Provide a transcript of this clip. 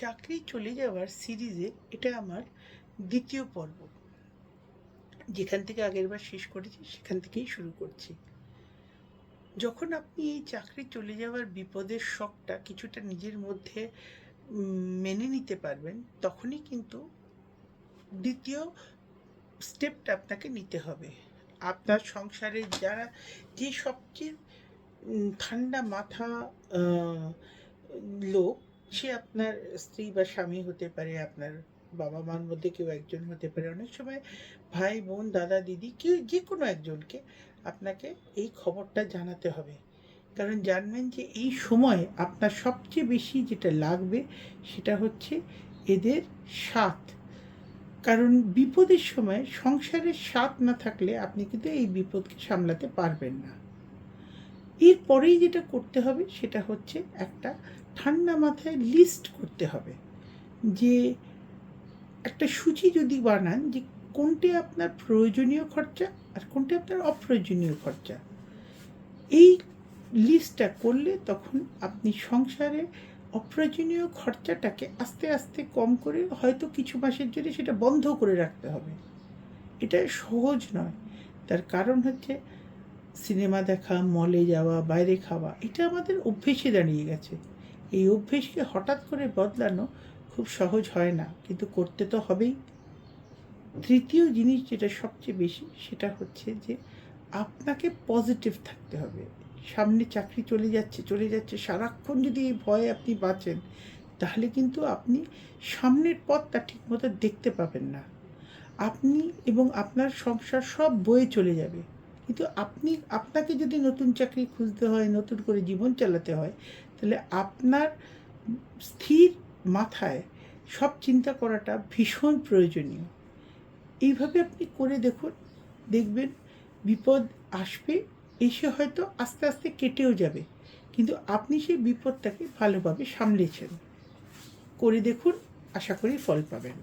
চাকরি চলে যাওয়ার সিরিজে এটা আমার দ্বিতীয় পর্ব। যেখান থেকে আগেরবার শেষ করেছি, সেখান থেকেই শুরু করছি। যখন আপনি এই চাকরি চলে যাওয়ার বিপদের শখটা কিছুটা নিজের মধ্যে মেনে নিতে পারবেন, তখনই কিন্তু দ্বিতীয় স্টেপটা আপনাকে নিতে হবে। আপনার সংসারে যারা, যে সবচেয়ে ঠান্ডা মাথা লোক সে আপনার স্ত্রী বা স্বামী হতে পারে, আপনার বাবা মার মধ্যে কেউ একজন হতে পারে। অনেক সময় ভাই, বোন, দাদা, দিদি কেউ যে কোনো একজনকে আপনাকে এই খবরটা জানাতে হবে। কারণ জানবেন যে এই সময় আপনার সবচেয়ে বেশি যেটা লাগবে সেটা হচ্ছে এদের সাথ কারণ বিপদের সময় সংসারের সাথ না থাকলে আপনি কিন্তু এই বিপদকে সামলাতে পারবেন না। এরপরেই যেটা করতে হবে সেটা হচ্ছে একটা ঠান্ডা মাথায় লিস্ট করতে হবে যে একটা সূচি যদি বানান যে কোনটি আপনার প্রয়োজনীয় খরচা আর কোনটি আপনার অপ্রয়োজনীয় খরচা। এই লিস্টটা করলে তখন আপনি সংসারে অপ্রয়োজনীয় খরচাটাকে আস্তে আস্তে কম করে হয়তো কিছু মাসের জন্য সেটা বন্ধ করে রাখতে হবে। এটা সহজ নয়। তার কারণ হচ্ছে সিনেমা দেখা মলে যাওয়া, বাইরে খাওয়া, এটা আমাদের অভ্যেসে দাঁড়িয়ে গেছে। এই অভ্যেসকে হঠাৎ করে বদলানো খুব সহজ হয় না, কিন্তু করতে তো হবেই। তৃতীয় জিনিস যেটা সবচেয়ে বেশি, সেটা হচ্ছে যে আপনাকে পজিটিভ থাকতে হবে। সামনে চাকরি চলে যাচ্ছে চলে যাচ্ছে, সারাক্ষণ যদি এই ভয়ে আপনি বাঁচেন, তাহলে কিন্তু আপনি সামনের পথটা ঠিকমতো দেখতে পাবেন না। আপনি এবং আপনার সংসার সব বয়ে চলে যাবে। কিন্তু আপনি, আপনাকে যদি নতুন চাকরি খুঁজতে হয়, নতুন করে জীবন চালাতে হয় তাহলে আপনার স্থির মাথায় সব চিন্তা করাটা ভীষণ প্রয়োজনীয়। এইভাবে আপনি করে দেখুন, দেখবেন বিপদ আসবে, এসে হয়তো আস্তে আস্তে কেটেও যাবে, কিন্তু আপনি সেই বিপদটাকে ভালোভাবে সামলেছেন। করে দেখুন, আশা করি ফল পাবেন।